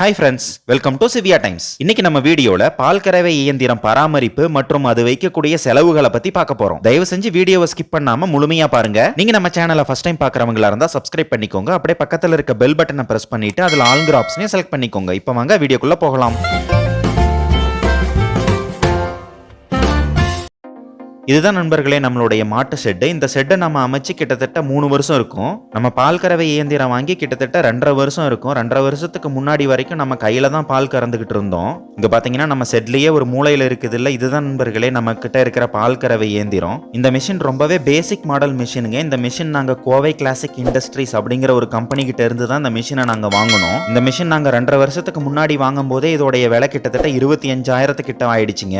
Hi friends welcome to Siviya times இன்னைக்கு நம்ம வீடியோல பால் கறவை இயந்திரம் பராமரிப்பு மற்றும் அது வைக்கக்கூடிய செலவுகளை பத்தி பார்க்க போறோம். தயவு செஞ்சு வீடியோவை ஸ்கிப் பண்ணாம முழுமையா பாருங்க. நீங்க நம்ம சேனலை ஃபர்ஸ்ட் டைம் பாக்குறவங்களா இருந்தா சப்ஸ்கிரைப் பண்ணிக்கோங்க. அப்படியே பக்கத்துல இருக்க பெல் பட்டனை பிரஸ் பண்ணிட்டு அதுல ஆளுங்கிற ஆப்ஷனையும் செலக்ட் பண்ணிக்கோங்க. இப்போ வாங்க வீடியோக்குள்ள போகலாம். இதுதான் நண்பர்களே நம்மளுடைய மாட்டு ஷெட்டு இந்த ஷெட்டை நம்ம அமைச்சு கிட்டத்தட்ட மூணு வருஷம் இருக்கும். நம்ம பால் கறவை இயந்திரம் வாங்கி கிட்டத்தட்ட ரெண்டரை வருஷம் இருக்கும். ரெண்டரை வருஷத்துக்கு முன்னாடி வரைக்கும் நம்ம கையில தான் பால் கறந்துகிட்டு இருந்தோம். இங்க பாத்தீங்கன்னா நம்ம ஷெட்லயே ஒரு மூளையில இருக்குது இல்ல இதுதான் நண்பர்களே நம்ம கிட்ட இருக்கிற பால் கறவை இயந்திரம். இந்த மிஷின் ரொம்பவே பேசிக் மாடல் மிஷினுங்க. இந்த மிஷின் நாங்க கோவை கிளாசிக் இண்டஸ்ட்ரீஸ் அப்படிங்கிற ஒரு கம்பெனி கிட்ட இருந்து தான் இந்த மிஷினை நாங்க வாங்கினோம். இந்த மிஷின் நாங்க ரெண்டரை வருஷத்துக்கு முன்னாடி வாங்கும் போதே இதோடைய விலை கிட்டத்தட்ட இருபத்தி அஞ்சாயிரத்துக்கிட்ட ஆயிடுச்சுங்க.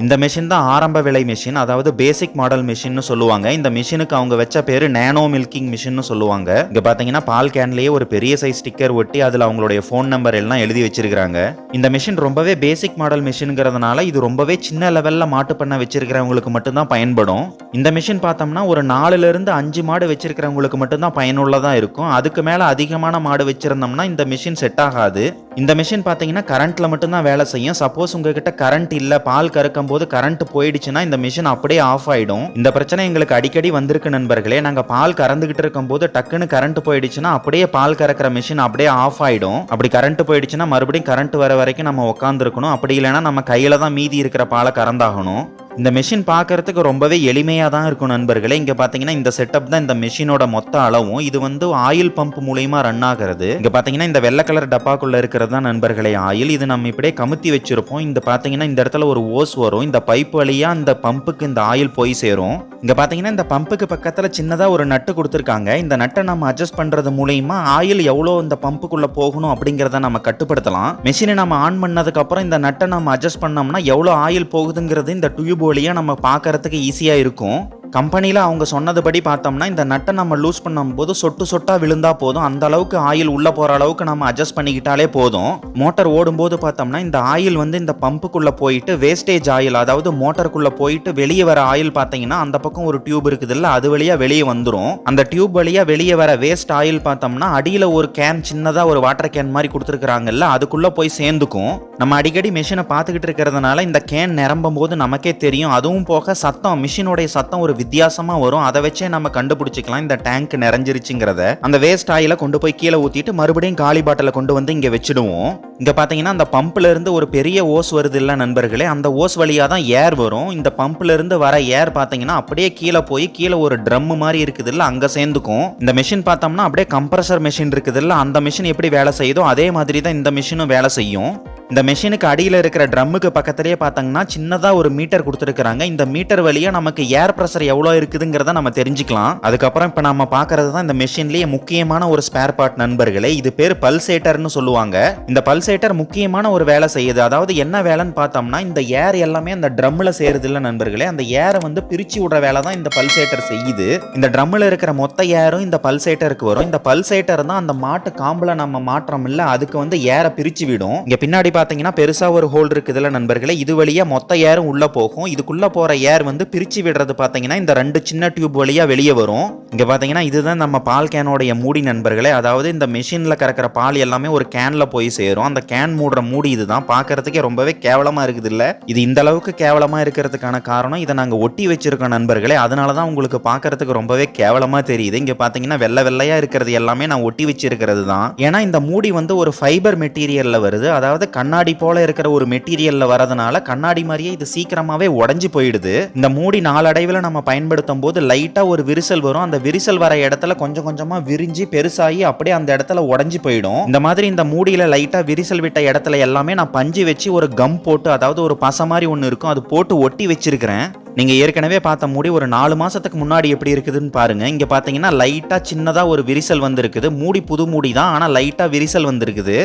இந்த மிஷின் தான் ஆரம்ப விலை மிஷின் அதாவது பேசிக் மாடல் மிஷின்னு சொல்லுவாங்க. இந்த மிஷினுக்கு அவங்க வச்ச பேர் நேனோ மில்கிங் மிஷின்னு சொல்லுவாங்க. இங்க பாத்தீங்கன்னா பால் கேன்லயே ஒரு பெரிய சைஸ் ஸ்டிக்கர் ஒட்டி அதுல அவங்களுடைய ஃபோன் நம்பர் எல்லாம் எழுதி வச்சிருக்காங்க இந்த மிஷின் ரொம்பவே பேசிக் மாடல் மிஷின்ங்கிறதுனால இது ரொம்பவே சின்ன லெவல்ல மாட்டு பண்ண வச்சிருக்கிறவங்களுக்கு மட்டும்தான் பயன்படும். இந்த மிஷின் பார்த்தோம்னா ஒரு நாலுல இருந்து அஞ்சு மாடு வச்சிருக்கிறவங்களுக்கு மட்டும்தான் பயனுள்ளதா இருக்கும். அதுக்கு மேல அதிகமான மாடு வச்சிருந்தோம்னா இந்த மிஷின் செட் ஆகாது. இந்த மிஷின் பார்த்தீங்கன்னா கரண்ட்ல மட்டும்தான் வேலை செய்யும். சப்போஸ் உங்ககிட்ட கரண்ட் இல்ல பால் கறக்க போது கரண்ட் போயிடுச்சுன்னா இந்த மிஷின் அப்படியே ஆஃப் ஆயிடும். இந்த பிரச்சனை எங்களுக்கு அடிக்கடி வந்திருக்கு நண்பர்களே. நாங்க பால் கறந்துகிட்டு இருக்கும் போது டக்குன்னு கரண்ட் போயிடுச்சுன்னா அப்படியே பால் கறக்கிற மிஷின் அப்படியே ஆஃப் ஆயிடும். அப்படி கரண்ட் போயிடுச்சுன்னா மறுபடியும் கரண்ட் வர வரைக்கும் நம்ம உட்காந்துருக்கணும் அப்படி இல்லைன்னா நம்ம கையில தான் மீதி இருக்கிற பாலை கறந்தாகணும். இந்த மிஷின் பார்க்கறதுக்கு ரொம்பவே எளிமையாக தான் இருக்கும் நண்பர்களே. இங்கே பார்த்தீங்கன்னா இந்த செட்டப் தான் இந்த மிஷினோட மொத்த அளவும். இது வந்து ஆயில் பம்ப் மூலயமா ரன் ஆகிறது. இங்கே பார்த்தீங்கன்னா இந்த வெள்ளை கலர் டப்பாக்குள்ள இருக்கிறது தான் நண்பர்களே ஆயில் இது நம்ம இப்படியே கமுத்தி வச்சிருப்போம். இந்த பார்த்தீங்கன்னா இந்த இடத்துல ஒரு ஓஸ் வரும். இந்த பைப் வழியாக இந்த பம்புக்கு இந்த ஆயில் போய் சேரும். இங்கே பார்த்தீங்கன்னா இந்த பம்புக்கு பக்கத்தில் சின்னதாக ஒரு நட்டு கொடுத்துருக்காங்க. இந்த நட்டை நம்ம அட்ஜஸ்ட் பண்ணுறது மூலயமா ஆயில் எவ்வளோ இந்த பம்புக்குள்ளே போகணும் அப்படிங்கிறத நம்ம கட்டுப்படுத்தலாம். மிஷினை நம்ம ஆன் பண்ணதுக்கப்புறம் இந்த நட்டை நம்ம அட்ஜஸ்ட் பண்ணோம்னா எவ்வளோ ஆயில் போகுதுங்கிறது இந்த டியூப் வழியாக நம்ம பார்க்கறதுக்கு ஈஸியாக இருக்கும். கம்பெனியில் அவங்க சொன்னதுபடி பார்த்தோம்னா இந்த நட்டை நம்ம லூஸ் பண்ணும்போது சொட்டு சொட்டாக விழுந்தால் போதும். அந்த அளவுக்கு ஆயில் உள்ளே போகிற அளவுக்கு நம்ம அட்ஜஸ்ட் பண்ணிக்கிட்டாலே போதும். மோட்டார் ஓடும்போது பார்த்தோம்னா இந்த ஆயில் வந்து இந்த பம்புக்குள்ளே போயிட்டு வேஸ்டேஜ் ஆயில் அதாவது மோட்டருக்குள்ளே போயிட்டு வெளியே வர ஆயில் பார்த்தீங்கன்னா அந்த பக்கம் ஒரு டியூப் இருக்குதுல்ல அது வழியா வெளியே வந்துடும் அந்த டியூப் வழியாக வெளியே வர வேஸ்ட் ஆயில் பார்த்தோம்னா அடியில் ஒரு கேன் சின்னதாக ஒரு வாட்டர் கேன் மாதிரி கொடுத்துருக்குறாங்கல்ல அதுக்குள்ளே போய் சேர்ந்துக்கும். நம்ம அடிக்கடி மிஷினை பார்த்துக்கிட்டு இருக்கிறதுனால இந்த கேன் நிரம்பும் போது நமக்கே தெரியும். அதுவும் போக சத்தம் மிஷினுடைய சத்தம் ஒரு வித்தியாசமா வரும். அதை வச்சே நம்ம கண்டுபிடிச்சிக்கலாம். இந்த டேங்க் நிறைஞ்சிருச்சுங்கிறத. அந்த வேஸ்ட் ஆயில கொண்டு போய் கீழே ஊத்திட்டு மறுபடியும் காலி பாட்டில கொண்டு வந்து இங்க வச்சிடுவோம். இங்க பாத்தீங்கன்னா அந்த பம்ப்ல இருந்து ஒரு பெரிய ஓஸ் வருது இல்ல நண்பர்களே. அந்த ஓஸ் வழியா தான் ஏர் வரும். இந்த பம்ப்ல இருந்து வர ஏர் பாத்தீங்கன்னா அப்படியே கீழே போய் கீழே ஒரு ட்ரம் மாதிரி இருக்குது இல்ல அங்க சேர்ந்துக்கும். இந்த மிஷின் பார்த்தோம்னா அப்படியே கம்ப்ரஸர் மிஷின் இருக்குது இல்ல அந்த மிஷின் எப்படி வேலை செய்யுதோ அதே மாதிரி தான் இந்த மிஷினும் வேலை செய்யும். இந்த மெஷினுக்கு அடியில் இருக்கிற ட்ரம்முக்கு பக்கத்துலேயே பார்த்தாங்கன்னா சின்னதாக ஒரு மீட்டர் கொடுத்துருக்குறாங்க. இந்த மீட்டர் வழியாக நமக்கு ஏர் ப்ரெஷர் எவ்வளோ இருக்குதுங்கிறத நம்ம தெரிஞ்சுக்கலாம். அதுக்கப்புறம் இப்போ நம்ம பார்க்கறது தான் இந்த மெஷின்லேயே முக்கியமான ஒரு ஸ்பேர் பார்ட் நண்பர்களே. இது பேர் பல்சேட்டர்னு சொல்லுவாங்க. இந்த பல்சேட்டர் முக்கியமான ஒரு வேலை செய்யுது. அதாவது என்ன வேலைன்னு பார்த்தோம்னா இந்த ஏர் எல்லாமே அந்த ட்ரம்மில் சேருது இல்லை நண்பர்களே. அந்த ஏரை வந்து பிரிச்சு விடுற வேலை தான் இந்த பல்சேட்டர் செய்யுது. இந்த ட்ரம்மில் இருக்கிற மொத்த ஏரும் இந்த பல்சேட்டருக்கு வரும். இந்த பல்சேட்டர் தான் அந்த மாட்டு காம்பில் நம்ம மாற்றம் இல்லை அதுக்கு வந்து ஏரை பிரிச்சு விடும். இங்கே பின்னாடி பார்த்தீங்கன்னா பெருசாக ஒரு ஹோல் இருக்குதுல்ல நண்பர்களே. இது வழியாக மொத்த ஏரும் உள்ளே போகும். இதுக்குள்ளே போகிற ஏர் வந்து பிரித்து விடுறது பார்த்தீங்கன்னா இந்த ரெண்டு சின்ன டியூப் வழியாக வெளியே வரும். இங்கே பார்த்தீங்கன்னா இதுதான் நம்ம பால் கேனோடைய மூடி நண்பர்களே. அதாவது இந்த மிஷினில் கறக்கிற பால் எல்லாமே ஒரு கேனில் போய் சேரும். அந்த கேன் மூடுற மூடி இதுதான். பார்க்கறதுக்கே ரொம்பவே கேவலமாக இருக்குது இல்லை இது இந்த அளவுக்கு கேவலமாக இருக்கிறதுக்கான காரணம் இதை நாங்கள் ஒட்டி வச்சிருக்கோம் நண்பர்களே. அதனால தான் உங்களுக்கு பார்க்கறதுக்கு ரொம்பவே கேவலமாக தெரியுது. இங்கே பார்த்தீங்கன்னா வெள்ளை வெள்ளையாக இருக்கிறது எல்லாமே நான் ஒட்டி வச்சிருக்கிறது தான் ஏன்னா இந்த மூடி வந்து ஒரு ஃபைபர் மெட்டீரியலில் வருது. அதாவது கண் கண்ணாடி போல இருக்கிற ஒரு மெட்டீரியல்ல வரதுனால கண்ணாடி மாதிரியே இது சீக்கிரமாவே உடஞ்சி போயிடுது. இந்த மூடி நாளடைவில் நம்ம பயன்படுத்தும் போது லைட்டா ஒரு விரிசல் வரும். அந்த விரிசல் வர இடத்துல கொஞ்சம் கொஞ்சமா விரிஞ்சு பெருசாகி அப்படியே அந்த இடத்துல உடஞ்சி போயிடும். இந்த மாதிரி இந்த மூடியில லைட்டா விரிசல் விட்ட இடத்துல எல்லாமே நான் பஞ்சு வச்சு ஒரு கம் போட்டு அதாவது ஒரு பச மாதிரி ஒன்று இருக்கும் அது போட்டு ஒட்டி வச்சிருக்கிறேன். நீங்க ஏற்கனவே பார்த்த மூடி ஒரு நாலு மாசத்துக்கு முன்னாடி எப்படி இருக்குதுன்னு பாருங்க. இங்க பாத்தீங்கன்னா லைட்டா சின்னதா ஒரு விரிசல் வந்திருக்குது. மூடி புது மூடி தான் ஆனா லைட்டா விரிசல் வந்திருக்குது.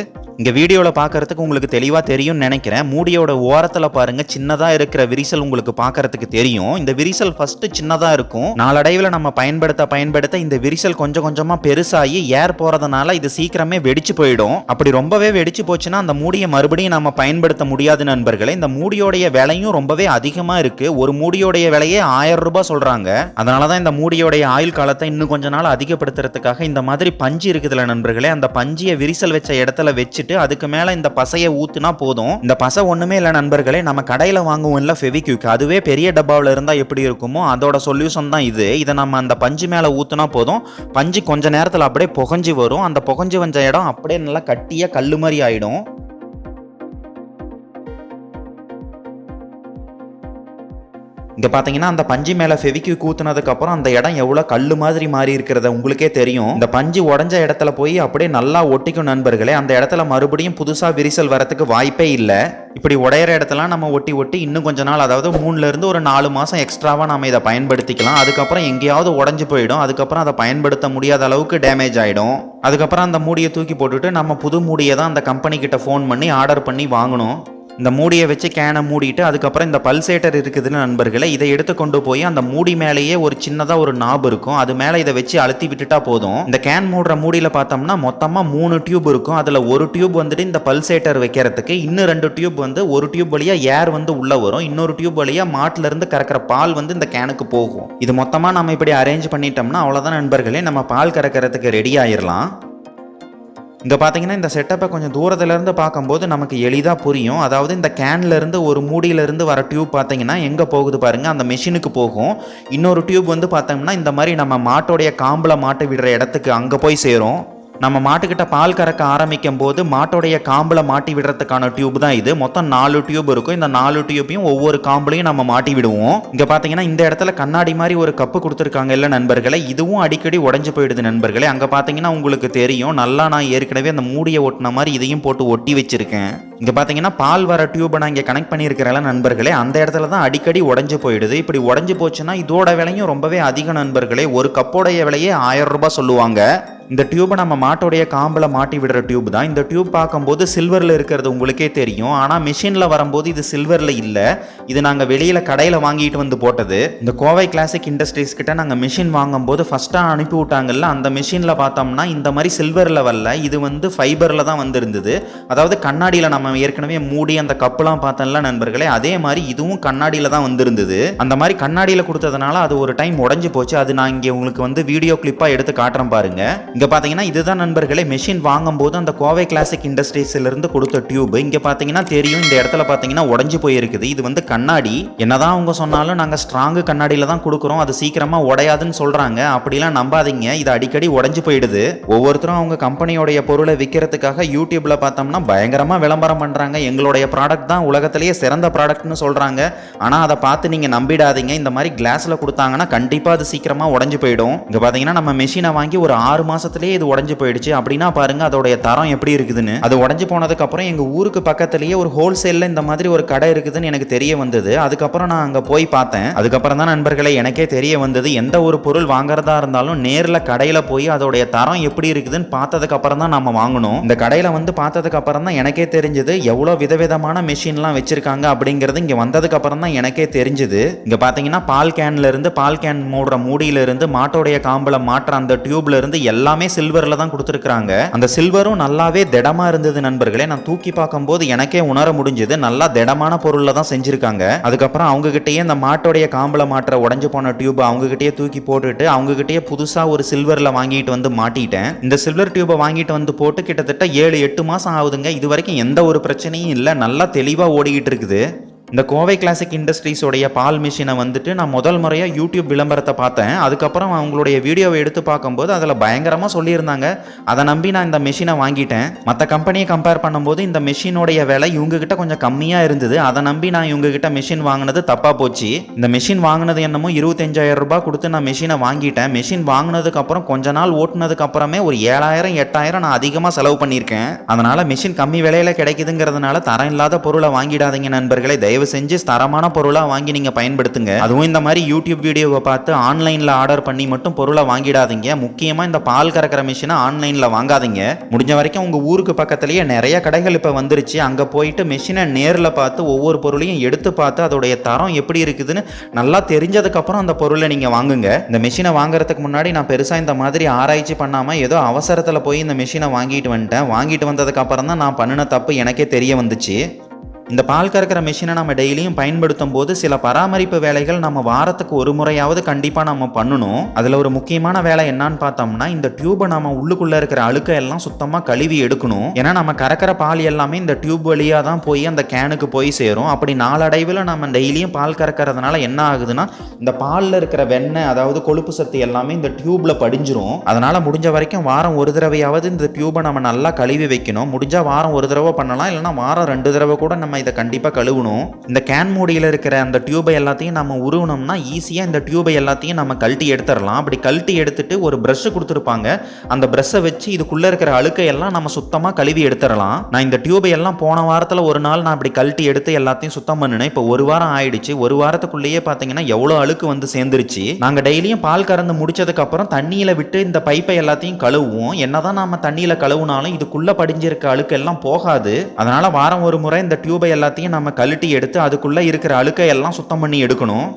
இங்க வீடியோல பாக்குறதுக்கு உங்களுக்கு தெளிவாக தெரியும்னு நினைக்கிறேன். மூடியோட ஓரத்துல பாருங்க சின்னதா இருக்கிற விரிசல் உங்களுக்கு பார்க்கறதுக்கு தெரியும். இந்த விரிசல் ஃபர்ஸ்ட் சின்னதா இருக்கும். நாளடைவில் நம்ம பயன்படுத்த பயன்படுத்த இந்த விரிசல் கொஞ்சம் கொஞ்சமா பெருசாகி ஏர் போறதுனால இது சீக்கிரமே வெடிச்சு போயிடும். அப்படி ரொம்பவே வெடிச்சு போச்சுன்னா அந்த மூடியை மறுபடியும் நம்ம பயன்படுத்த முடியாது நண்பர்களே. இந்த மூடியோடைய விலையும் ரொம்பவே அதிகமா இருக்கு. ஒரு மூடியோடைய விலையே ஆயிரம் ரூபாய் சொல்றாங்க. அதனாலதான் இந்த மூடியோடைய ஆயுள் காலத்தை இன்னும் கொஞ்ச நாள் அதிகப்படுத்துறதுக்காக இந்த மாதிரி பஞ்சு இருக்குதுல நண்பர்களே. அந்த பஞ்சியை விரிசல் வச்ச இடத்துல வச்சுட்டு அதுக்கு மேலே இந்த பசையை ஊத்துனா போதும். இந்த பசை ஒண்ணுமே இல்லை நண்பர்களே நம்ம கடையில வாங்குவோம்ல ஃபெவிக்யூக். அதுவே பெரிய டப்பாவில் இருந்தா எப்படி இருக்குமோ அதோட சொல்யூஷன் தான் இது. இதை நம்ம அந்த பஞ்சு மேல ஊத்துனா போதும். பஞ்சு கொஞ்ச நேரத்தில் அப்படியே புகஞ்சு வரும். அந்த புகஞ்சு வந்த இடம் அப்படியே நல்லா கட்டியா கல்லு மாதிரி ஆயிடும். இங்கே பார்த்தீங்கன்னா அந்த பஞ்சு மேலே ஃபெவிக்கு கூத்துனதுக்கு அப்புறம் அந்த இடம் எவ்வளோ கல் மாதிரி மாறி இருக்கிறத உங்களுக்கே தெரியும். இந்த பஞ்சு உடஞ்ச இடத்துல போய் அப்படியே நல்லா ஒட்டிக்கும் நண்பர்களே அந்த இடத்துல மறுபடியும் புதுசாக விரிசல் வரத்துக்கு வாய்ப்பே இல்லை. இப்படி உடையிற இடத்தெல்லாம் நம்ம ஒட்டி ஒட்டி இன்னும் கொஞ்ச நாள் அதாவது மூணுலேருந்து ஒரு நாலு மாதம் எக்ஸ்ட்ராவாக நம்ம இதை பயன்படுத்திக்கலாம். அதுக்கப்புறம் எங்கேயாவது உடஞ்சு போயிடும். அதுக்கப்புறம் அதை பயன்படுத்த முடியாத அளவுக்கு டேமேஜ் ஆகிடும் அதுக்கப்புறம் அந்த மூடியை தூக்கி போட்டுட்டு நம்ம புது மூடியை தான் அந்த கம்பெனி கிட்ட ஃபோன் பண்ணி ஆர்டர் பண்ணி வாங்கணும். இந்த மூடியை வச்சு கேனை மூடிட்டு அதுக்கப்புறம் இந்த பல்சேட்டர் இருக்குதுன்னு நண்பர்களே இதை எடுத்து கொண்டு போய் அந்த மூடி மேலேயே ஒரு சின்னதாக ஒரு நாப் இருக்கும். அது மேலே இதை வச்சு அழுத்தி விட்டுட்டா போதும். இந்த கேன் மூடுற மூடியில் பார்த்தோம்னா மொத்தமாக மூணு டியூப் இருக்கும். அதில் ஒரு டியூப் வந்துட்டு இந்த பல்சேட்டர் வைக்கிறதுக்கு இன்னும் ரெண்டு டியூப் வந்து ஒரு டியூப் வழியாக ஏர் வந்து உள்ளே வரும். இன்னொரு டியூப் வழியாக மாட்டிலேருந்து கறக்கிற பால் வந்து இந்த கேனுக்கு போகும். இது மொத்தமாக நம்ம இப்படி அரேஞ்ச் பண்ணிட்டோம்னா அவ்வளோதான் நண்பர்களே. நம்ம பால் கறக்கிறதுக்கு ரெடி ஆயிடலாம் இங்கே பார்த்தீங்கன்னா இந்த செட்டப்பை கொஞ்சம் தூரத்துலேருந்து பார்க்கும்போது நமக்கு எளிதாக புரியும். அதாவது இந்த கேன்லேருந்து ஒரு மூடியிலேருந்து வர டியூப் பார்த்தீங்கன்னா எங்கே போகுது பாருங்கள் அந்த மெஷினுக்கு போகும். இன்னொரு டியூப் வந்து பார்த்தோம்னா இந்த மாதிரி நம்ம மாட்டோடைய காம்பில் மாட்டு விடுற இடத்துக்கு அங்கே போய் சேரும். நம்ம மாட்டுக்கிட்ட பால் கறக்க ஆரம்பிக்கும் போது மாட்டோடைய காம்பில் மாட்டி விடுறதுக்கான டியூப் தான் இது. மொத்தம் நாலு டியூப் இருக்கும். இந்த நாலு டியூப்பையும் ஒவ்வொரு காம்புலையும் நம்ம மாட்டி விடுவோம். இங்கே பார்த்தீங்கன்னா இந்த இடத்துல கண்ணாடி மாதிரி ஒரு கப்பு கொடுத்துருக்காங்க இல்லை நண்பர்களே. இதுவும் அடிக்கடி உடஞ்சு போயிடுது நண்பர்களே. அங்கே பார்த்தீங்கன்னா உங்களுக்கு தெரியும். நல்லா நான் ஏற்கனவே அந்த மூடியை ஒட்டின மாதிரி இதையும் போட்டு ஒட்டி வச்சிருக்கேன். இங்கே பார்த்தீங்கன்னா பால் வர டியூபை நான் இங்கே கனெக்ட் பண்ணியிருக்கிறேன் நண்பர்களே. அந்த இடத்துல தான் அடிக்கடி உடஞ்சு போயிடுது. இப்படி உடஞ்சு போச்சுன்னா இதோட விலையும் ரொம்பவே அதிக நண்பர்களே. ஒரு கப்போடைய விலையே ஆயிரம் ரூபாய் சொல்லுவாங்க. இந்த டியூபை நம்ம மாட்டோடைய காம்பில் மாட்டி விடுற டியூப் தான். இந்த டியூப் பார்க்கும்போது சில்வரில் இருக்கிறது உங்களுக்கே தெரியும். ஆனால் மிஷினில் வரும்போது இது சில்வரில் இல்லை. இது நாங்கள் வெளியில் கடையில் வாங்கிட்டு வந்து போட்டது. இந்த கோவை கிளாசிக் இண்டஸ்ட்ரீஸ் கிட்ட நாங்கள் மிஷின் வாங்கும்போது ஃபஸ்ட்டாக அனுப்பி விட்டாங்கல்ல அந்த மிஷினில் பார்த்தோம்னா இந்த மாதிரி சில்வரில் வரல. இது வந்து ஃபைபரில் தான் வந்திருந்தது. அதாவது கண்ணாடியில் நம்ம ஏற்கனவே மூடி அந்த கப்புலாம் பார்த்தோம்ல நண்பர்களே அதே மாதிரி இதுவும் கண்ணாடியில் தான் வந்திருந்தது. அந்த மாதிரி கண்ணாடியில் கொடுத்ததுனால அது ஒரு டைம் உடஞ்சி போச்சு. அது நான் இங்கே உங்களுக்கு வந்து வீடியோ கிளிப்பாக எடுத்து காட்டுறேன் பாருங்கள் இங்கே பார்த்தீங்கன்னா இதுதான் நண்பர்களே மெஷின் வாங்கும்போது அந்த கோவை கிளாசிக் இண்டஸ்ட்ரீஸ்லேருந்து கொடுத்த டியூப் இங்கே பார்த்தீங்கன்னா தெரியும் இந்த இடத்துல பார்த்தீங்கன்னா உடஞ்சி போயிருக்குது. இது வந்து கண்ணாடி. என்னதான் அவங்க சொன்னாலும் நாங்கள் ஸ்ட்ராங்கு கண்ணாடியில் தான் கொடுக்குறோம். அது சீக்கிரமாக உடையாதுன்னு சொல்கிறாங்க அப்படிலாம் நம்பாதீங்க. இது அடிக்கடி உடஞ்சி போயிடுது. ஒவ்வொருத்தரும் அவங்க கம்பெனியோடைய பொருளை விற்கிறதுக்காக யூடியூப்பில் பார்த்தோம்னா பயங்கரமாக விளம்பரம் பண்ணுறாங்க எங்களுடைய ப்ராடக்ட் தான் உலகத்திலேயே சிறந்த ப்ராடக்ட்னு சொல்கிறாங்க ஆனால் அதை பார்த்து நீங்கள் நம்பிடாதீங்க. இந்த மாதிரி கிளாஸில் கொடுத்தாங்கன்னா கண்டிப்பாக அது சீக்கிரமாக உடஞ்சி போயிடும். இங்கே பார்த்தீங்கன்னா நம்ம மெஷினை வாங்கி ஒரு ஆறு மாதம் மாசத்திலேயே இது உடஞ்சி போயிடுச்சு. அப்படின்னா பாருங்க அதோடைய தரம் எப்படி இருக்குதுன்னு. அது உடஞ்சி போனதுக்கு அப்புறம் எங்க ஊருக்கு பக்கத்துலேயே ஒரு ஹோல்சேல்ல இந்த மாதிரி ஒரு கடை இருக்குதுன்னு எனக்கு தெரிய வந்தது. அதுக்கப்புறம் நான் அங்க போய் பார்த்தேன். அதுக்கப்புறம் தான் நண்பர்களே எனக்கே தெரிய வந்தது எந்த ஒரு பொருள் வாங்குறதா இருந்தாலும் நேர்ல கடையில போய் அதோடைய தரம் எப்படி இருக்குதுன்னு பார்த்ததுக்கு அப்புறம் தான் நம்ம வாங்கணும். இந்த கடையில வந்து பார்த்ததுக்கு அப்புறம் தான் எனக்கே தெரிஞ்சது எவ்வளவு விதவிதமான மிஷின்லாம் வச்சிருக்காங்க அப்படிங்கிறது இங்க வந்ததுக்கு அப்புறம் தான் எனக்கே தெரிஞ்சது. இங்க பாத்தீங்கன்னா பால் கேன்ல இருந்து பால் கேன் மூடுற மூடியில இருந்து மாட்டோடைய காம்பில் மாற்ற அந்த டியூப்ல இருந்து எல்லாமே சில்வரில் தான் கொடுத்துருக்குறாங்க. அந்த சில்வரும் நல்லாவே திடமா இருந்தது நண்பர்களே. நான் தூக்கி பார்க்கும்போது எனக்கே உணர முடிஞ்சது நல்லா திடமான பொருளில் தான் செஞ்சுருக்காங்க. அதுக்கப்புறம் அவங்க கிட்டயே இந்த மாட்டோடைய காம்பில் மாற்ற உடஞ்சு போன டியூப் அவங்ககிட்டயே தூக்கி போட்டுட்டு அவங்க புதுசாக ஒரு சில்வரில் வாங்கிட்டு வந்து மாட்டிட்டேன். இந்த சில்வர் டியூபை வாங்கிட்டு வந்து போட்டு கிட்டத்தட்ட ஏழு எட்டு மாதம் ஆகுதுங்க. இது வரைக்கும் எந்த ஒரு பிரச்சனையும் இல்லை. நல்லா தெளிவாக ஓடிக்கிட்டு இருக்குது. இந்த கோவை கிளாசிக் இண்டஸ்ட்ரீஸோடைய பால் மிஷினை வந்துட்டு நான் முதல் முறையாக யூடியூப் விளம்பரத்தை பார்த்தேன். அதுக்கப்புறம் அவங்களுடைய வீடியோவை எடுத்து பார்க்கும்போது அதில் பயங்கரமாக சொல்லியிருந்தாங்க. அதை நம்பி நான் இந்த மிஷினை வாங்கிட்டேன். மற்ற கம்பெனியை கம்பேர் பண்ணும்போது இந்த மிஷினுடைய விலை இவங்ககிட்ட கொஞ்சம் கம்மியாக இருந்தது. அதை நம்பி நான் இவங்ககிட்ட மிஷின் வாங்கினது தப்பாக போச்சு. இந்த மிஷின் வாங்கினது என்னமோ இருபத்தஞ்சாயிரம் ரூபாய் கொடுத்து நான் மிஷினை வாங்கிட்டேன். மிஷின் வாங்கினதுக்கப்புறம் கொஞ்ச நாள் ஓட்டினதுக்கப்புறமே ஒரு ஏழாயிரம் எட்டாயிரம் நான் அதிகமாக செலவு பண்ணியிருக்கேன். அதனால் மிஷின் கம்மி விலையில் கிடைக்குதுங்கிறதுனால தரம் இல்லாத பொருளை வாங்கிடாதீங்க நண்பர்களே. தயவு செஞ்சு தரமான பொருளாக வாங்கி நீங்கள் பயன்படுத்துங்க. அதுவும் இந்த மாதிரி யூடியூப் வீடியோவை பார்த்து ஆன்லைனில் ஆர்டர் பண்ணி மட்டும் பொருளை வாங்கிடாதீங்க. முக்கியமாக இந்த பால் கறக்கிற மிஷினை ஆன்லைனில் வாங்காதீங்க. முடிஞ்ச வரைக்கும் உங்கள் ஊருக்கு பக்கத்துலேயே நிறைய கடைகள் இப்போ வந்துருச்சு. அங்கே போயிட்டு மிஷினை நேரில் பார்த்து ஒவ்வொரு பொருளையும் எடுத்து பார்த்து அதோடைய தரம் எப்படி இருக்குதுன்னு நல்லா தெரிஞ்சதுக்கப்புறம் அந்த பொருளை நீங்கள் வாங்குங்க. இந்த மிஷினை வாங்குறதுக்கு முன்னாடி நான் பெருசாக இந்த மாதிரி ஆராய்ச்சி பண்ணாமல் ஏதோ அவசரத்தில் போய் இந்த மிஷினை வாங்கிட்டு வந்துட்டேன். வாங்கிட்டு வந்ததுக்கப்புறம் தான் நான் பண்ணின தப்பு எனக்கே தெரிய வந்துச்சு. இந்த பால் கறக்கிற மிஷினை நம்ம டெய்லியும் பயன்படுத்தும் போது சில பராமரிப்பு வேலைகள் நம்ம வாரத்துக்கு ஒரு முறையாவது கண்டிப்பாக நம்ம பண்ணணும். அதில் ஒரு முக்கியமான வேலை என்னன்னு பார்த்தோம்னா இந்த டியூபை நம்ம உள்ளுக்குள்ளே இருக்கிற அழுக்கை எல்லாம் சுத்தமாக கழுவி எடுக்கணும். ஏன்னா நம்ம கறக்கிற பால் எல்லாமே இந்த டியூப் வழியாக தான் போய் அந்த கேனுக்கு போய் சேரும். அப்படி நாளடைவில் நம்ம டெய்லியும் பால் கறக்கறதுனால என்ன ஆகுதுன்னா இந்த பாலில் இருக்கிற வெண்ணெய் அதாவது கொழுப்பு சத்து எல்லாமே இந்த டியூப்பில் படிஞ்சிரும். அதனால் முடிஞ்ச வரைக்கும் வாரம் ஒரு தடவையாவது இந்த டியூபை நம்ம நல்லா கழுவி வைக்கணும். முடிஞ்சால் வாரம் ஒரு தடவை பண்ணலாம். இல்லைனா வாரம் ரெண்டு தடவை கூட நம்ம இதை கண்டிப்பாக கழுவணும். இந்த கேன் மூடியில் இருக்கிற அந்த டியூபை எல்லாத்தையும் நம்ம உருவினோம்னா ஈஸியாக இந்த டியூபை எல்லாத்தையும் நம்ம கழட்டி எடுத்துடலாம். அப்படி கழட்டி எடுத்துட்டு ஒரு ப்ரஷ்ஷு கொடுத்துருப்பாங்க. அந்த ப்ரஷ்ஷை வச்சு இதுக்குள்ளே இருக்கிற அழுக்கை எல்லாம் நம்ம சுத்தமாக கழுவி எடுத்துடலாம். நான் இந்த டியூபை எல்லாம் போன வாரத்தில் ஒரு நாள் நான் அப்படி கழட்டி எடுத்து எல்லாத்தையும் சுத்தம் பண்ணினேன். இப்போ ஒரு வாரம் ஆயிடுச்சு. ஒரு வாரத்துக்குள்ளேயே பார்த்தீங்கன்னா எவ்வளோ அழுக்கு வந்து சேர்ந்துருச்சு. நாங்கள் டெய்லியும் பால் கறந்து முடிச்சதுக்கப்புறம் தண்ணியில் விட்டு இந்த பைப்பை எல்லாத்தையும் கழுவுவோம். என்னதான் நம்ம தண்ணியில் கழுவுனாலும் இதுக்குள்ளே படிஞ்சிருக்க அழுக்கு எல்லாம் போகாது. அதனால் வாரம் ஒரு முறை இந்த டியூபை எல்லாத்தையும் நம்ம கழட்டி எடுத்து அதுக்குள்ளே இருக்கிற அழுக்கை எல்லாம் சுத்தம் பண்ணி எடுக்கணும்.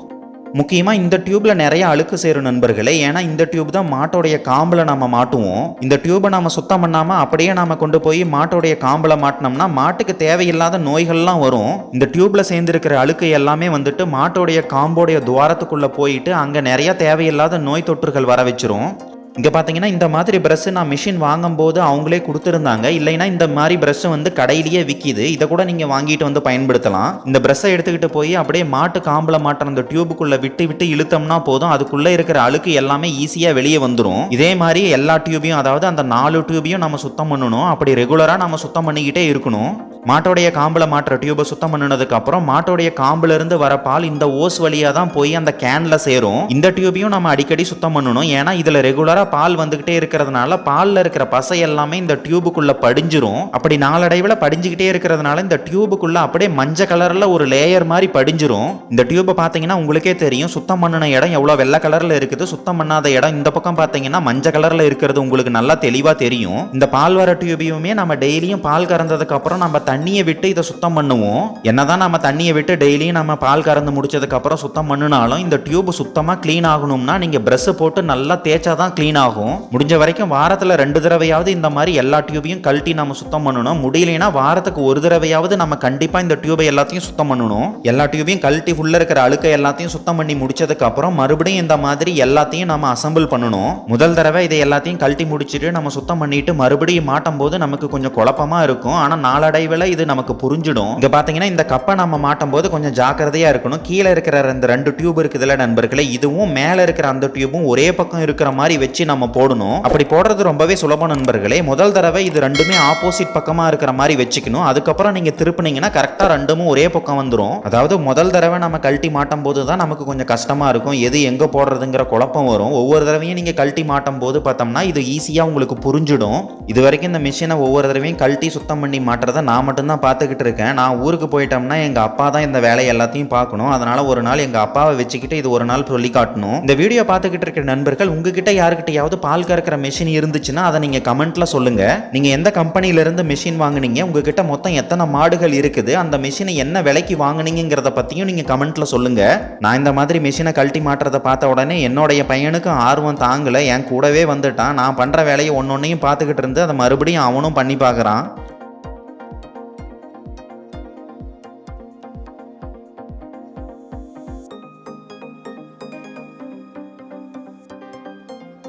முக்கியமாக இந்த டியூப்பில் நிறைய அழுக்கு சேரும் நண்பர்களே. ஏன்னா இந்த டியூப் தான் மாட்டோடைய காம்பில் நம்ம மாட்டுவோம். இந்த டியூபை நம்ம சுத்தம் பண்ணாமல் அப்படியே நாம் கொண்டு போய் மாட்டோடைய காம்பில் மாட்டினோம்னா மாட்டுக்கு தேவையில்லாத நோய்கள்லாம் வரும். இந்த டியூப்பில் சேர்ந்துருக்கிற அழுக்கு எல்லாமே வந்துட்டு மாட்டோடைய காம்போடைய துவாரத்துக்குள்ளே போயிட்டு அங்கே நிறைய தேவையில்லாத நோய் தொற்றுகள் வர வச்சிரும். இங்கே பார்த்தீங்கன்னா இந்த மாதிரி ப்ரெஷ்ஷு நான் மிஷின் வாங்கும்போது அவங்களே கொடுத்துருந்தாங்க. இல்லைன்னா இந்த மாதிரி ப்ரெஷ்ஷு வந்து கடையிலேயே விற்கிது இதை கூட நீங்கள் வாங்கிட்டு வந்து பயன்படுத்தலாம். இந்த ப்ரெஷ்ஷை எடுத்துக்கிட்டு போய் அப்படியே மாட்டு காம்பில் மாட்டுற அந்த டியூபுக்குள்ளே விட்டு விட்டு இழுத்தோம்னா போதும். அதுக்குள்ளே இருக்கிற அழுக்கு எல்லாமே ஈஸியாக வெளியே வந்துடும் இதே மாதிரி எல்லா டியூபையும் அதாவது அந்த நாலு டியூபையும் நம்ம சுத்தம் பண்ணணும். அப்படி ரெகுலராக நம்ம சுத்தம் பண்ணிக்கிட்டே இருக்கணும். மாட்டோடைய காம்பில் மாட்டுற டியூபை சுத்தம் பண்ணினதுக்கு அப்புறம் மாட்டோடைய காம்புல இருந்து வர பால் இந்த ஓஸ் வழியாக தான் போய் அந்த கேனில் சேரும். இந்த டியூபையும் நம்ம அடிக்கடி சுத்தம் பண்ணணும். ஏன்னா இதில் ரெகுலராக பால் வந்துக்கிட்டே இருக்கிறதுனால பாலில் இருக்கிற பசை எல்லாமே இந்த டியூபுக்குள்ளே படிஞ்சிரும். அப்படி நாளடைவில் படிஞ்சுக்கிட்டே இருக்கிறதுனால இந்த டியூபுக்குள்ளே அப்படியே மஞ்சள் கலரில் ஒரு லேயர் மாதிரி படிஞ்சிரும். இந்த டியூபை பார்த்தீங்கன்னா உங்களுக்கே தெரியும். சுத்தம் பண்ணின இடம் எவ்வளோ வெள்ளை கலரில் இருக்குது. சுத்தம் பண்ணாத இடம். இந்த பக்கம் பார்த்தீங்கன்னா மஞ்சள் கலரில் இருக்கிறது உங்களுக்கு நல்லா தெளிவாக தெரியும். இந்த பால் வர டியூபையுமே நம்ம டெய்லியும் பால் கறந்ததுக்கப்புறம் நம்ம தண்ணியை விட்டு இதை சுத்தம் பண்ணுவோம். என்னதான் நம்ம தண்ணியை விட்டு டெய்லியும் நம்ம பால் கறந்து முடிச்சதுக்கப்புறம் சுத்தம் பண்ணினாலும் இந்த டியூப் சுத்தமாக க்ளீன் ஆகணும்னா நீங்கள் ப்ரெஷ்ஷை போட்டு நல்லா தேய்ச்சா தான் க்ளீன் ஆகும் முடிஞ்ச வரைக்கும் வாரத்தில் ரெண்டு தடவையாவது இந்த மாதிரி எல்லா டியூபையும் கழட்டி நம்ம சுத்தம் பண்ணணும். முடியலைன்னா வாரத்துக்கு ஒரு தடவையாவது நம்ம கண்டிப்பாக இந்த டியூபை எல்லாத்தையும் சுத்தம் பண்ணணும். எல்லா டியூபையும் கழட்டி ஃபுல்லாக இருக்கிற அழுக்கை எல்லாத்தையும் சுத்தம் பண்ணி முடிச்சதுக்கு அப்புறம் மறுபடியும் இந்த மாதிரி எல்லாத்தையும் நம்ம அசம்பிள் பண்ணணும். முதல் தடவை இதை எல்லாத்தையும் கழட்டி முடிச்சுட்டு நம்ம சுத்தம் பண்ணிட்டு மறுபடியும் மாட்டும் போது நமக்கு கொஞ்சம் குழப்பமா இருக்கும். ஆனால் நாளடைவில் இது நமக்கு புரிஞ்சிடும். இங்க பாத்தீங்கன்னா இந்த கப்பை நம்ம மாட்டும் போது கொஞ்சம் ஜாக்கிரதையா இருக்கணும். கீழே இருக்கிற இந்த ரெண்டு டியூப் இருக்குதுல்ல நண்பர்களே இதுவும் மேல இருக்கிற அந்த டியூபும் ஒரே பக்கம் இருக்கிற மாதிரி வச்சு நம்ம போடணும். அப்படி போடுறது ரொம்பவே சுலபம் நண்பர்களே. முதல் தடவை இது ரெண்டுமே ஆப்போசிட் பக்கமா இருக்கிற மாதிரி வச்சுக்கணும். அதுக்கப்புறம் நீங்க திருப்பினீங்கன்னா கரெக்டா ரெண்டுமும் ஒரே பக்கம் வந்துடும் அதாவது முதல் தடவை நம்ம கழட்டி மாட்டும் போது தான் நமக்கு கொஞ்சம் கஷ்டமா இருக்கும். எது எங்க போடுறதுங்கிற குழப்பம் வரும். ஒவ்வொரு தடவையும் நீங்கள் கழட்டி மாட்டும் போது பார்த்தோம்னா இது ஈஸியாக உங்களுக்கு புரிஞ்சிடும். இது வரைக்கும் இந்த மிஷினை ஒவ்வொரு தடவையும் கழட்டி சுத்தம் பண்ணி மாட்டுறதை நான் மட்டும்தான் பார்த்துக்கிட்டு இருக்கேன். நான் ஊருக்கு போயிட்டோம்னா எங்கள் அப்பா தான் இந்த வேலையை எல்லாத்தையும் பார்க்கணும். அதனால் ஒரு நாள் எங்கள் அப்பாவை வச்சுக்கிட்டு இது ஒரு நாள் சொல்லி காட்டணும் இந்த வீடியோ பார்த்துக்கிட்டு இருக்கிற நண்பர்கள் உங்ககிட்ட யார்கிட்டையாவது பால் கறக்கிற மிஷின் இருந்துச்சுன்னா அதை நீங்கள் கமெண்ட்டில் சொல்லுங்கள் நீங்கள் எந்த கம்பெனியிலேருந்து மிஷின் வாங்குனீங்க உங்ககிட்ட மொத்தம் எத்தனை மாடுகள் இருக்குது அந்த மிஷினை என்ன விலைக்கு வாங்கினீங்கிறத பற்றியும் நீங்கள் கமெண்ட்டில் சொல்லுங்கள் நான் இந்த மாதிரி மிஷினை கழட்டி மாட்டுறதை பார்த்த உடனே என்னுடைய பையனுக்கும் ஆர்வம் தாங்கலை என் கூடவே வந்துட்டான். நான் பண்ணுற வேலையை ஒன்னொன்னையும் பார்த்துக்கிட்டு இருந்து அதை மறுபடியும் அவனும் பண்ணி பார்க்குறான்.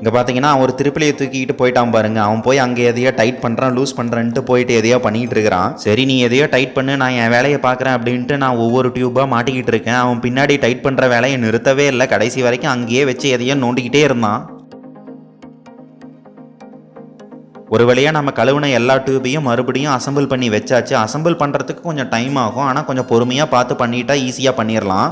இங்கே பார்த்தீங்கன்னா அவன் ஒரு திருப்பிலையை தூக்கிட்டு போயிட்டான் பாருங்க. அவன் போய் அங்கே எதையோ டைட் பண்ணுறான் லூஸ் பண்ணுறேன்ட்டு போயிட்டு எதையோ பண்ணிக்கிட்டு இருக்கிறான். சரி நீ எதையோ டைட் பண்ணு நான் என் வேலையை பார்க்குறேன் அப்படின்ட்டு நான் ஒவ்வொரு டியூபாக மாட்டிக்கிட்டு இருக்கேன். அவன் பின்னாடி டைட் பண்ணுற வேலையை நிறுத்தவே இல்லை. கடைசி வரைக்கும் அங்கேயே வச்சு எதையோ நோண்டிக்கிட்டே இருந்தான். ஒரு வழியாக நம்ம கழுவுன எல்லா டியூபையும் மறுபடியும் அசம்பிள் பண்ணி வச்சாச்சு. அசம்பிள் பண்ணுறதுக்கு கொஞ்சம் டைம் ஆகும். ஆனால் கொஞ்சம் பொறுமையாக பார்த்து பண்ணிட்டா ஈஸியாக பண்ணிடலாம்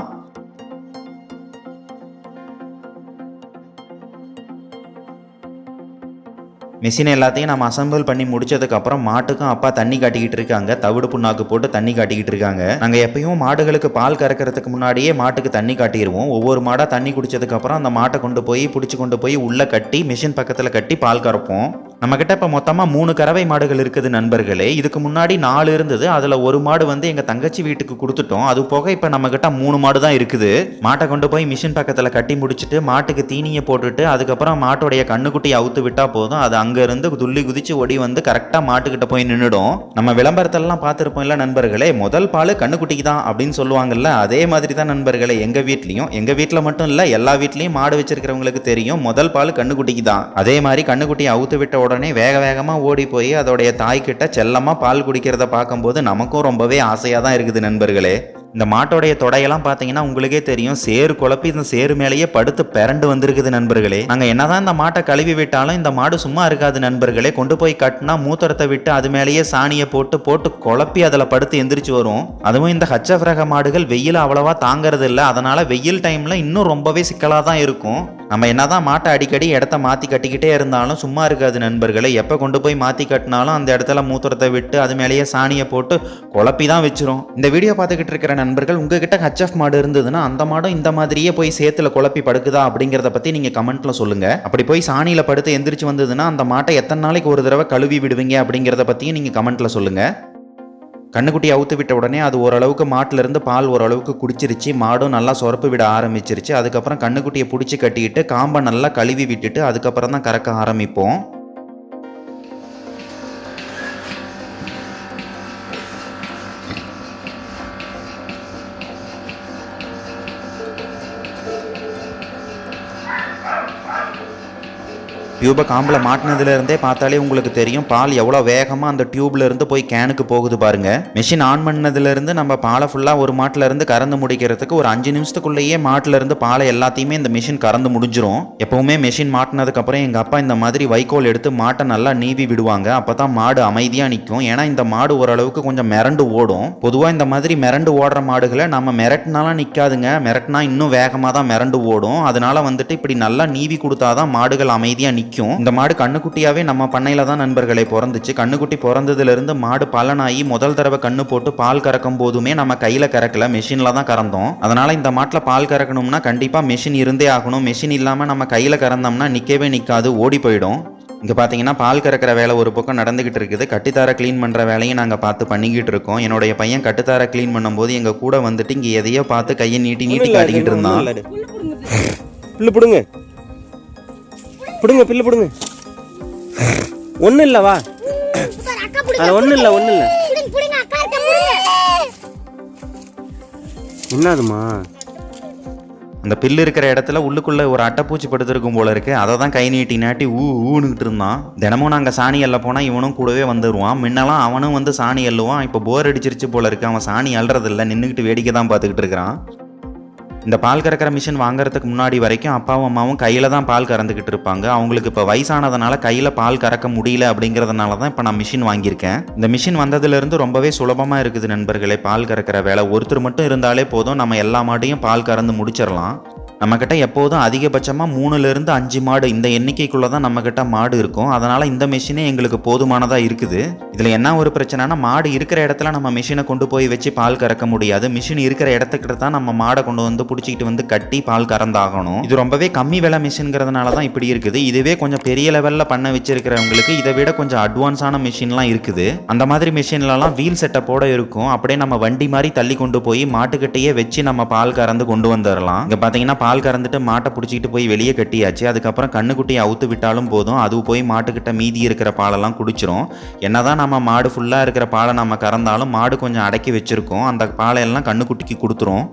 மிஷின் எல்லாத்தையும் நம்ம அசம்பிள் பண்ணி முடிச்சதுக்கப்புறம் மாட்டுக்கும் அப்பா தண்ணி காட்டிக்கிட்டு இருக்காங்க. தவிடு புண்ணாக்கு போட்டு தண்ணி காட்டிக்கிட்டு இருக்காங்க. நாங்கள் எப்பயும் மாடுகளுக்கு பால் கறக்கிறதுக்கு முன்னாடியே மாட்டுக்கு தண்ணி காட்டிடுவோம் ஒவ்வொரு மாடாக தண்ணி குடிச்சதுக்கப்புறம் அந்த மாட்டை கொண்டு போய் பிடிச்சி கொண்டு போய் உள்ளே கட்டி மிஷின் பக்கத்தில் கட்டி பால் கறப்போம். நம்மக்கிட்ட இப்போ மொத்தமாக மூணு கறவை மாடுகள் இருக்குது நண்பர்களே. இதுக்கு முன்னாடி நாலு இருந்தது. அதில் ஒரு மாடு வந்து எங்கள் தங்கச்சி வீட்டுக்கு கொடுத்துட்டோம். அது போக இப்போ நம்மக்கிட்ட மூணு மாடு தான் இருக்குது. மாட்டை கொண்டு போய் மிஷின் பக்கத்தில் கட்டி முடிச்சுட்டு மாட்டுக்கு தீனியை போட்டுட்டு அதுக்கப்புறம் மாட்டோடைய கண்ணுக்குட்டியை அவுத்து விட்டால் போதும். அது அங்கேருந்து துள்ளி குதிச்சு ஓடி வந்து கரெக்டாக மாட்டுக்கிட்ட போய் நின்றுடும் நம்ம விளம்பரத்தெல்லாம் பார்த்துருப்போம் இல்லை நண்பர்களே முதல் பால் கண்ணுக்குட்டிக்கு தான் அப்படின்னு சொல்லுவாங்கல்ல அதே மாதிரி தான் நண்பர்களே எங்கள் வீட்லேயும். எங்கள் வீட்டில் மட்டும் இல்லை எல்லா வீட்லேயும் மாடு வச்சிருக்கிறவங்களுக்கு தெரியும் முதல் பால் கண்ணுக்குட்டிக்கு தான். அதே மாதிரி கண்ணுக்குட்டியை அவுத்து விட்ட உடனே வேக வேகமாக ஓடி போய் அதோடைய தாய்கிட்ட செல்லமாக பால் குடிக்கிறத பார்க்கும்போது நமக்கும் ரொம்பவே ஆசையாக தான் இருக்குது நண்பர்களே. இந்த மாட்டோடைய தொடையெல்லாம் பார்த்தீங்கன்னா உங்களுக்கே தெரியும். சேறு குழப்பி இந்த சேறு மேலேயே படுத்து பிறண்டு வந்திருக்குது நண்பர்களே. நாங்கள் என்னதான் இந்த மாட்டை கழுவி விட்டாலும் இந்த மாடு சும்மா இருக்காது நண்பர்களே. கொண்டு போய் கட்டினா மூத்தரத்தை விட்டு அது மேலேயே சாணியை போட்டு போட்டு குழப்பி அதில் படுத்து எந்திரிச்சு வரும். அதுவும் இந்த ஹச்எஃப் ரக மாடுகள் வெயில் அவ்வளவா தாங்கறது இல்லை அதனால வெயில் டைம்ல இன்னும் ரொம்பவே சிக்கலாக தான் இருக்கும். நம்ம என்னதான் மாட்டை அடிக்கடி இடத்த மாற்றி கட்டிக்கிட்டே இருந்தாலும் சும்மா இருக்காது நண்பர்களை. எப்போ கொண்டு போய் மாற்றி கட்டினாலும் அந்த இடத்துல மூத்திரத்தை விட்டு அது மேலேயே சாணியை போட்டு குழப்பி தான் வச்சிரும். இந்த வீடியோ பார்த்துக்கிட்டு இருக்கிற நண்பர்கள் உங்ககிட்ட ஹச்எஃப் மாடு இருந்ததுன்னா அந்த மாடும் இந்த மாதிரியே போய் சேத்துல குழப்பி படுக்குதா அப்படிங்கிறத பற்றி நீங்கள் கமெண்ட்டில் சொல்லுங்கள் அப்படி போய் சாணியில் படுத்து எந்திரிச்சு வந்ததுன்னா அந்த மாட்டை எத்தனை நாளைக்கு ஒரு தடவை கழுவி விடுவீங்க அப்படிங்கிறத பற்றியும் நீங்கள் கமெண்ட்டில் சொல்லுங்கள் கண்ணுக்குட்டி அவுத்து விட்ட உடனே அது ஓரளவுக்கு மாட்டிலிருந்து பால் ஓரளவுக்கு குடிச்சிருச்சு. மாடும் நல்லா சொரப்பு விட ஆரம்பிச்சிருச்சு. அதுக்கப்புறம் கண்ணுக்குட்டியை பிடிச்சி கட்டிக்கிட்டு காம்பை நல்லா கழுவி விட்டுட்டு அதுக்கப்புறம் தான் கறக்க ஆரம்பிப்போம். டியூபை காம்பில் மாட்டினதுலேருந்தே பார்த்தாலே உங்களுக்கு தெரியும். பால் எவ்வளோ வேகமாக அந்த டியூப்லேருந்து போய் கேனுக்கு போகுது பாருங்கள் மிஷின் ஆன் பண்ணதுலேருந்து நம்ம பாலை ஃபுல்லாக ஒரு மாட்டிலேருந்து கறந்து முடிக்கிறதுக்கு ஒரு அஞ்சு நிமிஷத்துக்குள்ளேயே மாட்டிலேருந்து பாலை எல்லாத்தையுமே இந்த மிஷின் கறந்து முடிஞ்சிரும். எப்பவுமே மிஷின் மாட்டினதுக்கப்புறம் எங்கள் அப்பா இந்த மாதிரி வைக்கோல் எடுத்து மாட்டை நல்லா நீவி விடுவாங்க. அப்போ தான் மாடு அமைதியாக நிற்கும் ஏன்னா இந்த மாடு ஓரளவுக்கு கொஞ்சம் மிரண்டு ஓடும். பொதுவாக இந்த மாதிரி மிரண்டு ஓடுற மாடுகளை நம்ம மிரட்டினாலாம் நிற்காதுங்க மிரட்டினா இன்னும் வேகமாக தான் மிரண்டு ஓடும். அதனால வந்துட்டு இப்படி நல்லா நீவி கொடுத்தாதான் மாடுகள் அமைதியாக நிற்கும் இந்த மாடு கண்ணுக்குட்டியாவே நம்ம பண்ணையில தான் நண்பர்களே பிறந்துச்சு. கண்ணுக்குட்டி பிறந்ததுல இருந்து மாடு பலனாகி முதல் தடவை கண்ணு போட்டு பால் கறக்கும் போதுமே நம்ம கையில கறக்கல. மெஷின்ல தான் கறந்தோம். அதனால இந்த மாட்டில் பால் கறக்கணும்னா கண்டிப்பா மெஷின் இருந்தே ஆகணும். மெஷின் இல்லாம நம்ம கையில கறந்தோம்னா நிக்கவே நிக்காது ஓடி போயிடும். இங்கே பார்த்தீங்கன்னா பால் கறக்கிற வேலை ஒரு பக்கம் நடந்துக்கிட்டு இருக்குது. கட்டித்தார க்ளீன் பண்ணுற வேலையும் நாங்கள் பார்த்து பண்ணிக்கிட்டு இருக்கோம். என்னுடைய பையன் கட்டுத்தார க்ளீன் பண்ணும்போது எங்கள் கூட வந்துட்டு இங்கே எதையோ பார்த்து கையை நீட்டி நீட்டி காட்டிக்கிட்டு இருந்தான். பில்லு பிடுங்க. பிடுங்க பில்லு பிடுங்க. ஒன்றும் இல்லை வா சார், அக்கா பிடிங்க, அது ஒன்றும் இல்லை ஒன்றும் இல்லை பிடிங்க, பிடிங்க, அக்கா இருக்க, பிடிங்க. என்னதுமா அந்த பில்லு இருக்கிற இடத்துல உள்ளுக்குள்ள ஒரு அட்டைப்பூச்சி படுத்திருக்கும் போல இருக்கு. அதை தான் கை நீட்டி நாட்டி ஊ ஊனுக்கிட்டு இருந்தான். தினமும் நாங்கள் சாணி எல்ல போனால் இவனும் கூடவே வந்துடுவான் முன்னெல்லாம் அவனும் வந்து சாணி எல்லுவான் இப்போ போர் அடிச்சிருச்சு போல இருக்கு. அவன் சாணி அல்றதில்ல நின்றுக்கிட்டு வேடிக்கை தான் பார்த்துக்கிட்டு இருக்கிறான். இந்த பால் கறக்கிற மிஷின் வாங்குறதுக்கு முன்னாடி வரைக்கும் அப்பாவும் அம்மாவும் கையில் தான் பால் கறந்துக்கிட்டு இருப்பாங்க. அவங்களுக்கு இப்போ வயசானதுனால கையில் பால் கறக்க முடியல அப்படிங்கிறதுனால தான் இப்போ நான் மிஷின் வாங்கியிருக்கேன். இந்த மிஷின் வந்ததுலேருந்து ரொம்பவே சுலபமாக இருக்குது நண்பர்களே பால் கறக்கிற வேலை. ஒருத்தர் மட்டும் இருந்தாலே போதும். நம்ம எல்லா மாட்டையும் பால் கறந்து முடிச்சிடலாம். நம்மக்கிட்ட எப்போதும் அதிகபட்சமாக மூணுலேருந்து அஞ்சு மாடு இந்த எண்ணிக்கைக்குள்ளே தான் நம்மக்கிட்ட மாடு இருக்கும். அதனால் இந்த மிஷினே எங்களுக்கு போதுமானதாக இருக்குது. இதில் என்ன ஒரு பிரச்சனைனா மாடு இருக்கிற இடத்துல நம்ம மிஷினை கொண்டு போய் வச்சு பால் கறக்க முடியாது. மிஷின் இருக்கிற இடத்துக்கிட்ட தான் நம்ம மாடை கொண்டு வந்து பிடிச்சிக்கிட்டு வந்து கட்டி பால் கறந்தாகணும். இது ரொம்பவே கம்மி விலை மிஷின்கிறதுனால தான் இப்படி இருக்குது. இதுவே கொஞ்சம் பெரிய லெவலில் பண்ண வச்சிருக்கிறவங்களுக்கு இதை விட கொஞ்சம் அட்வான்ஸான மிஷின்லாம் இருக்குது. அந்த மாதிரி மிஷின்லலாம் வீல் செட்டப்போட இருக்கும். அப்படியே நம்ம வண்டி மாதிரி தள்ளி கொண்டு போய் மாட்டுக்கிட்டேயே வச்சு நம்ம பால் கறந்து கொண்டு வந்துடலாம் இங்கே பார்த்தீங்கன்னா பால் கறந்துட்டு மாட்டை பிடிச்சிக்கிட்டு போய் வெளியே கட்டியாச்சு. அதுக்கப்புறம் கண்ணுக்குட்டியை அவுத்து விட்டாலும் போதும். அது போய் மாட்டுக்கிட்ட மீதி இருக்கிற பாலெல்லாம் குடிச்சிரும். என்னதான் நம்ம மாடு ஃபுல்லாக இருக்கிற பாலை நம்ம கறந்தாலும் மாடு கொஞ்சம் அடக்கி வச்சிருக்கோம். அந்த பாலையெல்லாம் கண்ணுக்குட்டிக்கு கொடுத்துரும்.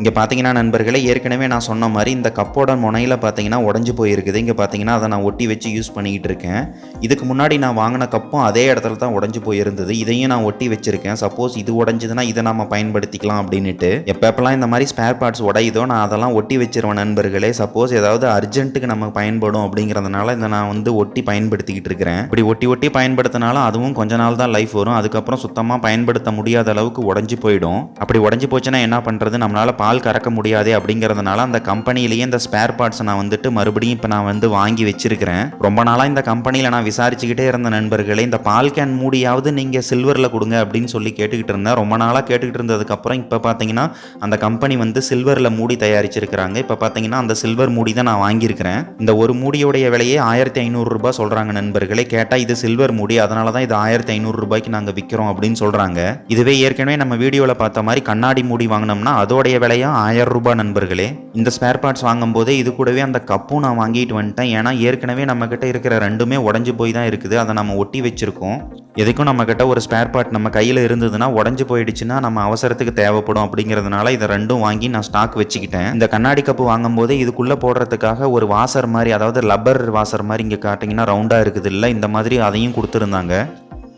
இங்கே பார்த்தீங்கன்னா நண்பர்களே ஏற்கனவே நான் சொன்ன மாதிரி இந்த கப்போட முனையில் பார்த்தீங்கன்னா உடஞ்சி போயிருக்குது. இங்கே பார்த்தீங்கன்னா அதை நான் ஒட்டி வச்சு யூஸ் பண்ணிக்கிட்டு இருக்கேன். இதுக்கு முன்னாடி நான் வாங்கின கப்பும் அதே இடத்துல தான் உடஞ்சி போயிருந்தது. இதையும் நான் ஒட்டி வச்சுருக்கேன். சப்போஸ் இது உடஞ்சதுன்னா இதை நம்ம பயன்படுத்திக்கலாம் அப்படின்னுட்டு. எப்பப்பெல்லாம் இந்த மாதிரி ஸ்பேர் பார்ட்ஸ் உடையுதோ நான் அதெல்லாம் ஒட்டி வச்சிருவேன் நண்பர்களே. சப்போஸ் ஏதாவது அர்ஜென்ட்டுக்கு நம்ம பயன்படும் அப்படிங்கிறதுனால இதை நான் வந்து ஒட்டி பயன்படுத்திக்கிட்டு இருக்கிறேன். இப்படி ஒட்டி ஒட்டி பயன்படுத்தினாலும் அதுவும் கொஞ்ச நாள் தான் லைஃப் வரும். அதுக்கப்புறம் சுத்தமாக பயன்படுத்த முடியாத அளவுக்கு உடஞ்சி போயிடும். அப்படி உடஞ்சி போச்சுன்னா என்ன பண்ணுறது நம்மளால் பால் கறக்க முடியாதே அப்படிங்கிறதுனால அந்த கம்பெனிலேயே இந்த ஸ்பேர் பார்ட்ஸை நான் வந்துட்டு மறுபடியும் இப்போ நான் வந்து வாங்கி வச்சிருக்கிறேன். ரொம்ப நாளாக இந்த கம்பெனியில் நான் விசாரிச்சுக்கிட்டே இருந்த நண்பர்களே இந்த பால் கேன் மூடியாவது நீங்கள் சில்வரில் கொடுங்க அப்படின்னு சொல்லி கேட்டுக்கிட்டு இருந்தேன். ரொம்ப நாளாக கேட்டுக்கிட்டு இருந்ததுக்கப்புறம் இப்போ பார்த்தீங்கன்னா அந்த கம்பெனி வந்து சில்வரில் மூடி தயாரிச்சிருக்கிறாங்க. இப்போ பார்த்தீங்கன்னா அந்த சில்வர் மூடி தான் நான் வாங்கியிருக்கிறேன். இந்த ஒரு மூடியோடைய விலையே ஆயிரத்தி ஐநூறுரூபா சொல்கிறாங்க நண்பர்களே. கேட்டால் இது சில்வர் மூடி அதனால தான் இது ஆயிரத்தி ஐநூறுரூபாய்க்கு நாங்கள் விற்கிறோம் அப்படின்னு சொல்கிறாங்க இதுவே ஏற்கனவே நம்ம வீடியோவில் பார்த்த மாதிரி கண்ணாடி மூடி வாங்கினோம்னா அதோடைய விலை விலையா ஆயிரம் ரூபாய் நண்பர்களே இந்த ஸ்பேர் பார்ட்ஸ் வாங்கும்போதே இது கூடவே அந்த கப்பும் நான் வாங்கிட்டு வந்துட்டேன். ஏன்னா ஏற்கனவே நம்மக்கிட்ட இருக்கிற ரெண்டுமே உடஞ்சி போய் தான் இருக்குது. அதை நம்ம ஒட்டி வச்சுருக்கோம். எதுக்கும் நம்மக்கிட்ட ஒரு ஸ்பேர் பார்ட் நம்ம கையில் இருந்ததுன்னா உடஞ்சி போயிடுச்சுன்னா நம்ம அவசரத்துக்கு தேவைப்படும் அப்படிங்கிறதுனால இதை ரெண்டும் வாங்கி நான் ஸ்டாக் வச்சுக்கிட்டேன். இந்த கண்ணாடி கப்பு வாங்கும்போது இதுக்குள்ளே போடுறதுக்காக ஒரு வாசர் மாதிரி அதாவது லப்பர் வாசர் மாதிரி இங்கே காட்டிங்கன்னா ரவுண்டாக இருக்குது இல்லை இந்த மாதிரி அதையும் கொடுத்துருந்தாங்க.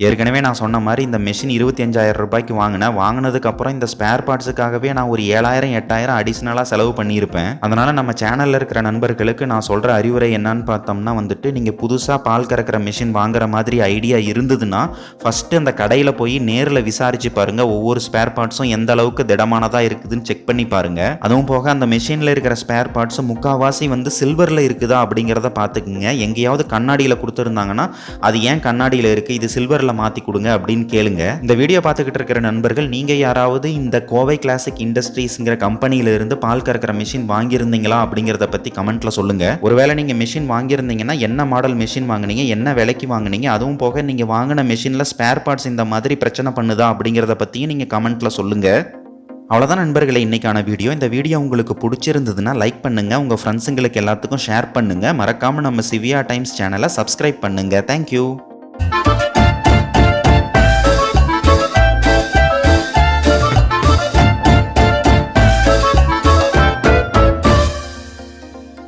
ஏற்கனவே நான் சொன்ன மாதிரி இந்த மெஷின் இருபத்தி அஞ்சாயிரம் ரூபாய்க்கு வாங்கினேன். வாங்கினதுக்கப்புறம் இந்த ஸ்பேர் பார்ட்ஸுக்காகவே நான் ஒரு ஏழாயிரம் எட்டாயிரம் அடிஷ்னலாக செலவு பண்ணியிருப்பேன். அதனால் நம்ம சேனலில் இருக்கிற நண்பர்களுக்கு நான் சொல்கிற அறிவுரை என்னன்னு பார்த்தோம்னா வந்துட்டு நீங்கள் புதுசாக பால் கறக்கிற மிஷின் வாங்குற மாதிரி ஐடியா இருந்ததுன்னா ஃபஸ்ட்டு அந்த கடையில் போய் நேரில் விசாரிச்சு பாருங்கள் ஒவ்வொரு ஸ்பேர் பார்ட்ஸும் எந்த அளவுக்கு திடமானதாக இருக்குதுன்னு செக் பண்ணி பாருங்கள் அதுவும் போக அந்த மிஷினில் இருக்கிற ஸ்பேர் பார்ட்ஸும் முக்கால்வாசி வந்து சில்வரில் இருக்குதா அப்படிங்கிறத பார்த்துக்குங்க. எங்கேயாவது கண்ணாடியில் கொடுத்துருந்தாங்கன்னா அது ஏன் கண்ணாடியில் இருக்குது இது சில்வரில் மாற்றி கொடுங்க அப்படின்னு கேளுங்க. இந்த வீடியோ பார்த்துக்கிட்டு இருக்கிற நண்பர்கள் நீங்கள் யாராவது இந்த கோவை கிளாசிக் இண்டஸ்ட்ரீஸ்ங்கிற கம்பெனியில இருந்து பால் கறக்கிற மிஷின் வாங்கியிருந்தீங்களா அப்படிங்கிறத பற்றி கமெண்ட்ல சொல்லுங்க. ஒருவேளை நீங்கள் மிஷின் வாங்கியிருந்தீங்கன்னா என்ன மாடல் மிஷின் வாங்குனீங்க என்ன விலைக்கு வாங்குனீங்க அதுவும் போக நீங்கள் வாங்கின மிஷினில் ஸ்பேர் பார்ட்ஸ் இந்த மாதிரி பிரச்சனை பண்ணுதா அப்படிங்கிறத பற்றியும் நீங்கள் கமெண்ட்டில் சொல்லுங்க. அவ்வளோதான் நண்பர்களே இன்னைக்கான வீடியோ இந்த வீடியோ உங்களுக்கு பிடிச்சிருந்ததுன்னா லைக் பண்ணுங்க. உங்கள் ஃப்ரெண்ட்ஸுங்களுக்கு எல்லாத்துக்கும் ஷேர் பண்ணுங்க. மறக்காமல் நம்ம சிவியா டைம்ஸ் சேனலை சப்ஸ்கிரைப் பண்ணுங்க. Thank you